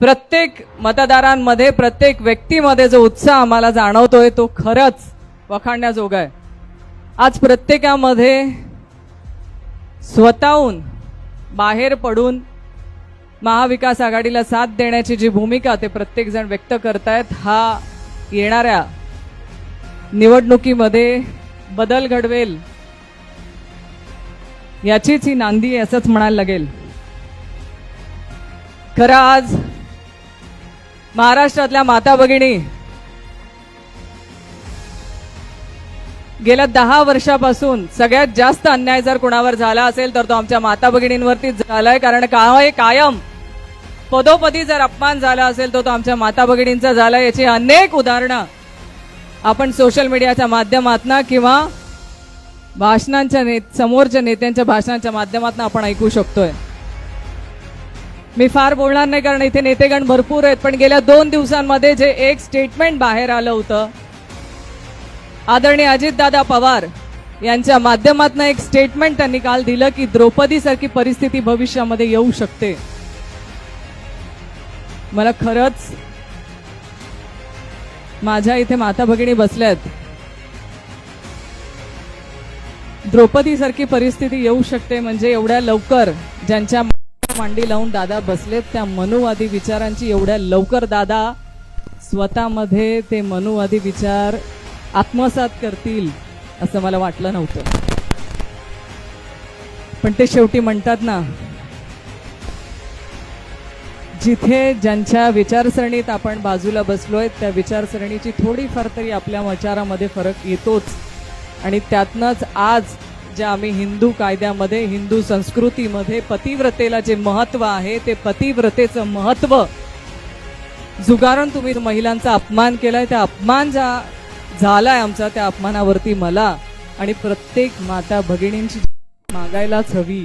प्रत्येक मतदारांमध्ये प्रत्येक व्यक्तीमध्ये जो उत्साह आम्हाला जाणवतोय तो खरंच वखाणण्याजोगा आहे. आज प्रत्येकामध्ये स्वतःहून बाहेर पडून महाविकास आघाडीला साथ देण्याची जी भूमिका ते प्रत्येकजण व्यक्त करतायत हा येणाऱ्या निवडणुकीमध्ये बदल घडवेल याचीच ही नांदी आहे असंच म्हणायला लागेल. खरं आज महाराष्ट्रातल्या माता भगिनी गेल्या दहा वर्षापासून सगळ्यात जास्त अन्याय जर कुणावर झाला असेल तर तो आमच्या माता भगिनींवरतीच झालाय. कारण काय कायम पदोपदी जर अपमान झाला असेल तर तो आमच्या माता भगिनींचा झाला याची अनेक उदाहरणं आपण सोशल मीडियाच्या माध्यमातून किंवा भाषणांच्या ने समोरच्या नेत्यांच्या भाषणांच्या माध्यमातून आपण ऐकू शकतोय. मी फार बोलणार नाही कारण इथे नेतेगण भरपूर आहेत पण गेल्या दोन दिवसांमध्ये जे एक स्टेटमेंट बाहेर आलं होतं आदरणीय अजितदादा पवार यांच्या माध्यमातून एक स्टेटमेंट त्यांनी काल दिलं की द्रौपदी सारखी परिस्थिती भविष्यामध्ये येऊ शकते. मला खरंच माझ्या इथे माता भगिनी बसल्यात. द्रौपदी सारखी परिस्थिती येऊ शकते म्हणजे एवढ्या लवकर ज्यांच्या मांडी लावून दादा बसलेत. त्या मनुवादी विचारांची एवढ्या लवकर दादा स्वतःमध्ये ते मनुवादी विचार आत्मसात करतील असं मला वाटलं नव्हतं. पण ते शेवटी म्हणतात ना जिथे ज्यांच्या विचारसरणीत आपण बाजूला बसलोय त्या विचारसरणीची थोडीफार तरी आपल्या विचारामध्ये फरक येतोच. आणि त्यातनंच आज ज्या आम्ही हिंदू कायद्यामध्ये हिंदू संस्कृतीमध्ये पतिव्रतेला जे महत्त्व आहे ते पतिव्रतेचं महत्त्व जुगारण तुम्ही महिलांचा अपमान केलाय त्या अपमान ज्या झालाय आमचा त्या अपमानावरती मला आणि प्रत्येक माता भगिनींची मागायलाच हवी.